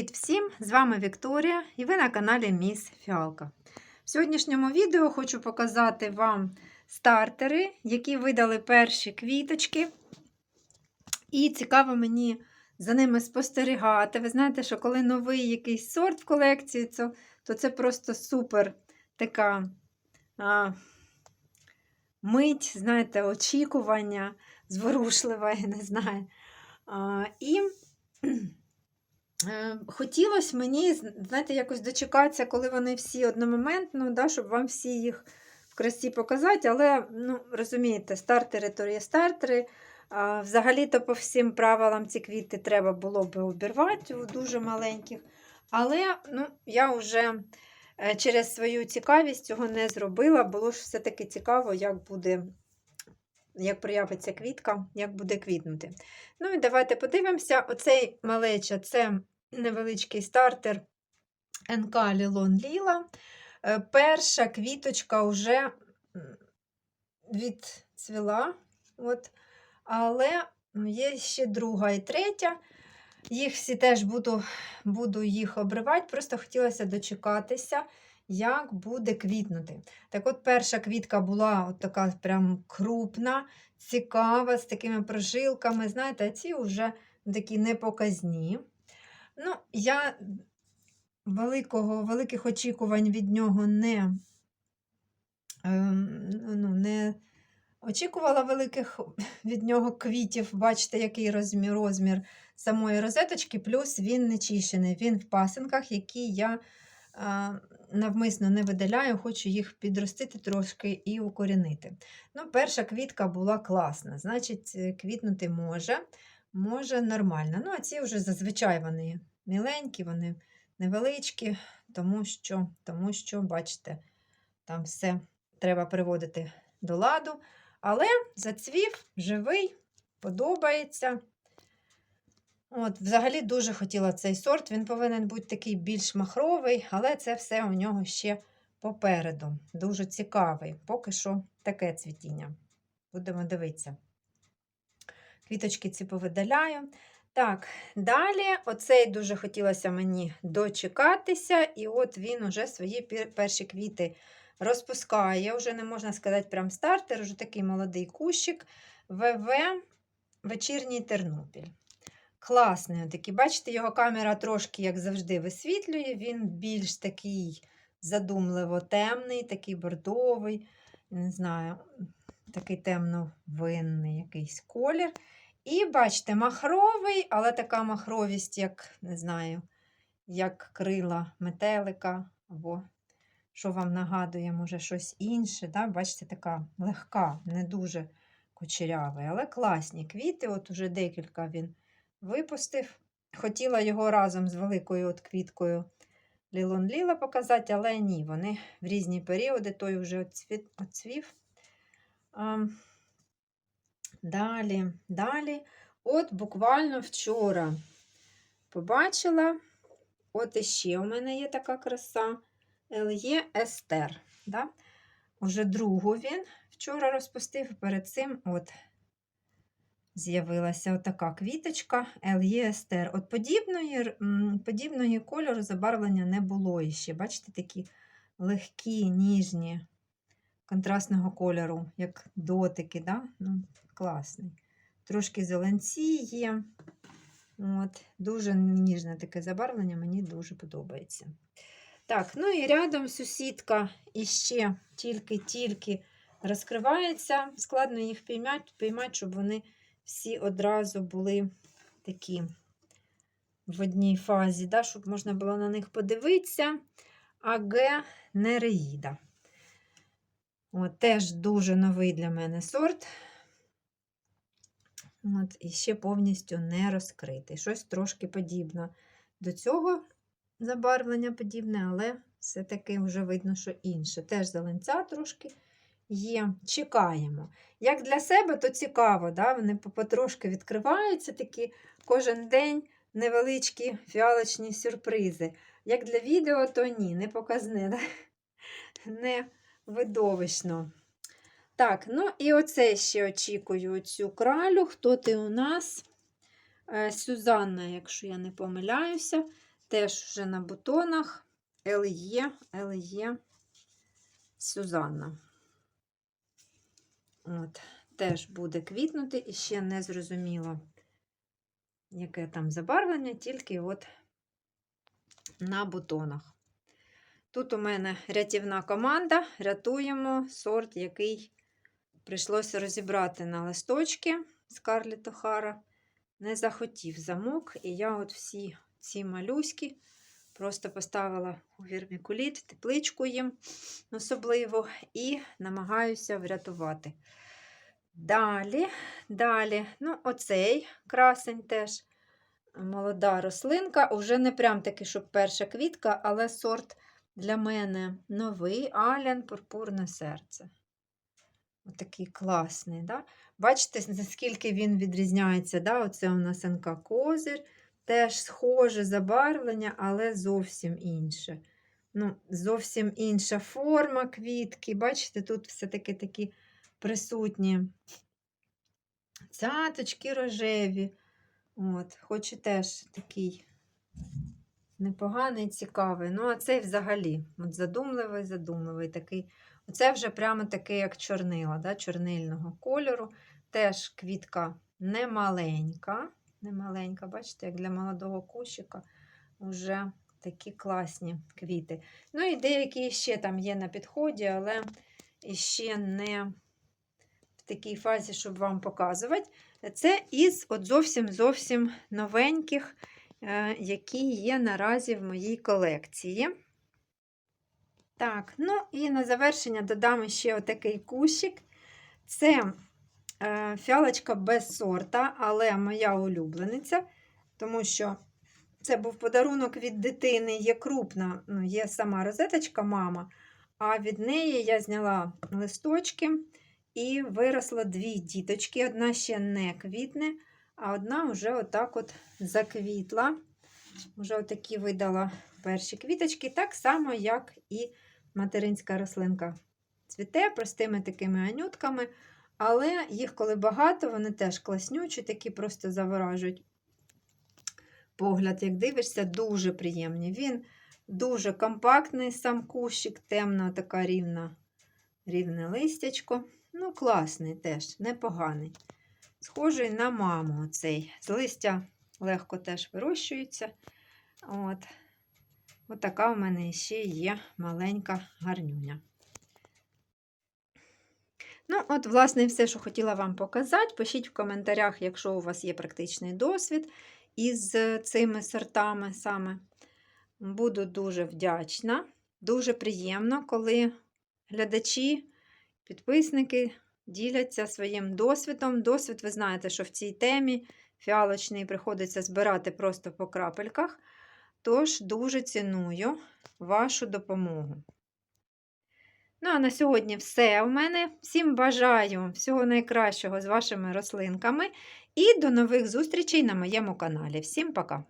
Привіт всім! З вами Вікторія і ви на каналі Міс Фіалка. В сьогоднішньому відео хочу показати вам стартери, які видали перші квіточки. І цікаво мені за ними спостерігати. Ви знаєте, що коли новий якийсь сорт в колекції, то, це просто супер така а, мить, знаєте, очікування, зворушлива, я не знаю. А, Хотілося мені, знаєте, якось дочекатися, коли вони всі одномоментно, да, щоб вам всі їх в красі показати. Але, ну, розумієте, стартери то є стартери. Взагалі-то по всім правилам ці квіти треба було б обірвати у дуже маленьких. Але ну, я вже е, через свою цікавість цього не зробила. Було ж все-таки цікаво, як буде. Як проявиться квітка, як буде квітнути. Ну і давайте подивимося. Оцей малеча це невеличкий стартер НК Лілон Ліла. Е, Перша квіточка вже відцвіла, от. але є ще друга і третя. Їх всі теж буду буду їх обривати, просто хотілося дочекатися, як буде квітнути. Так от перша квітка була от така прям крупна, цікава, з такими прожилками. Знаєте, а ці вже такі непоказні. Ну, я великого, великих очікувань від нього не, ем, ну, не очікувала великих від нього квітів. Бачите, який розмір, розмір самої розеточки, плюс він не чищений. Він в пасинках, які я а, навмисно не видаляю, хочу їх підростити трошки і укорінити. Ну, Перша квітка була класна, значить, квітнути може. Може, нормально. Ну, а ці вже зазвичай вони міленькі, вони невеличкі, тому що, тому що, бачите, там все треба приводити до ладу. Але зацвів, живий, подобається. От, Взагалі дуже хотіла цей сорт. Він повинен бути такий більш махровий, але це все у нього ще попереду. Дуже цікавий. Поки що таке цвітіння. Будемо дивитися. Квіточки ці повидаляю. Так, далі оцей дуже хотілося мені дочекатися, і от він уже свої перші квіти розпускає. Вже не можна сказати, прям стартер, вже такий молодий кущик. ВВ Вечірній Тернопіль. Класний. такий. Бачите, його камера трошки, як завжди, висвітлює. Він більш такий задумливо темний, такий бордовий, не знаю, такий темно-винний якийсь колір. І бачите, махровий, але така махровість, як, не знаю, як крила метелика, або, що вам нагадує, може, щось інше. Да? Бачите, така легка, не дуже кучерявий, але класні квіти. От уже декілька він випустив. Хотіла його разом з великою от квіткою Лілон Ліла показати, але ні, вони в різні періоди той вже оцвів. Далі, далі. От буквально вчора побачила, от іще у мене є така краса Л'є Естер. Да? Уже другу він вчора розпустив, перед цим от з'явилася отака квіточка Л'є Естер. От подібної, подібної кольору забарвлення не було іще. Бачите, такі легкі, ніжні, контрастного кольору, як дотики. Да? Ну, класний. Трошки зеленці є. От, Дуже ніжне таке забарвлення, мені дуже подобається. Так, ну і рядом сусідка іще тільки-тільки розкривається. Складно їх піймати, піймати, щоб вони всі одразу були такі в одній фазі, да, щоб можна було на них подивитися. АГ Нереїда. От, Теж дуже новий для мене сорт. От, І ще повністю не розкритий. Щось трошки подібне до цього забарвлення подібне, але все-таки вже видно, що інше. Теж зеленця трошки є. Чекаємо. Як для себе, то цікаво, да? вони потрошки відкриваються такі кожен день невеличкі фіалочні сюрпризи. Як для відео, то ні, не показне, не видовищно. Так, ну і оце ще очікую цю кралю. Хто ти у нас? Е, Сюзанна, якщо я не помиляюся. Теж вже на бутонах Лє, Лє Сюзанна. От, теж буде квітнути і ще не зрозуміло, яке там забарвлення, тільки от на бутонах. Тут у мене рятівна команда, рятуємо сорт, який прийшлося розібрати на листочки Скарлетт Охара. Не захотів замок, і я от всі ці малюськи просто поставила у вірмікуліт, тепличку їм особливо, і намагаюся врятувати. Далі, далі, ну, оцей красень теж молода рослинка. Уже не прям таки, щоб перша квітка, але сорт для мене новий Алян Пурпурне серце. Отакий класний. Да? Бачите, наскільки він відрізняється. Да? Оце у нас НК Козир. Теж схоже забарвлення, але зовсім інше. Ну, Зовсім інша форма квітки. Бачите, тут все-таки такі присутні цяточки рожеві. От, Хоч і теж такий непоганий, цікавий. Ну, а цей взагалі от задумливий, задумливий такий. Оце вже прямо такий, як чорнила, да, чорнильного кольору. Теж квітка немаленька. Немаленька, бачите, як для молодого кущика вже такі класні квіти. Ну і деякі ще там є на підході, але ще не в такій фазі, щоб вам показувати. Це із от зовсім зовсім новеньких, е, які є наразі в моїй колекції. Так, ну і на завершення додам ще отакий кущик. Це фіалочка без сорта, але моя улюблениця, тому що це був подарунок від дитини, є крупна, ну, є сама розеточка, мама. А від неї я зняла листочки і виросла дві діточки. Одна ще не квітне, а одна вже отак от заквітла. Вже отакі видала перші квіточки, так само, як і материнська рослинка. Цвіте простими такими анютками, але їх, коли багато, вони теж класнючі, такі просто заворажують погляд, як дивишся, дуже приємні. Він дуже компактний, сам кущик, темна, така рівна, рівне листячко. Ну, класний теж, непоганий. Схожий на маму оцей. З листя легко теж вирощується. От. От така у мене ще є маленька гарнюня. Ну, от, власне, все, що хотіла вам показати. Пишіть в коментарях, якщо у вас є практичний досвід із цими сортами саме. Буду дуже вдячна. Дуже приємно, коли глядачі, підписники діляться своїм досвідом. Досвід, ви знаєте, що в цій темі фіалочний приходиться збирати просто по крапельках. Тож дуже ціную вашу допомогу. Ну, а на сьогодні все у мене. Всім бажаю всього найкращого з вашими рослинками і до нових зустрічей на моєму каналі. Всім пока!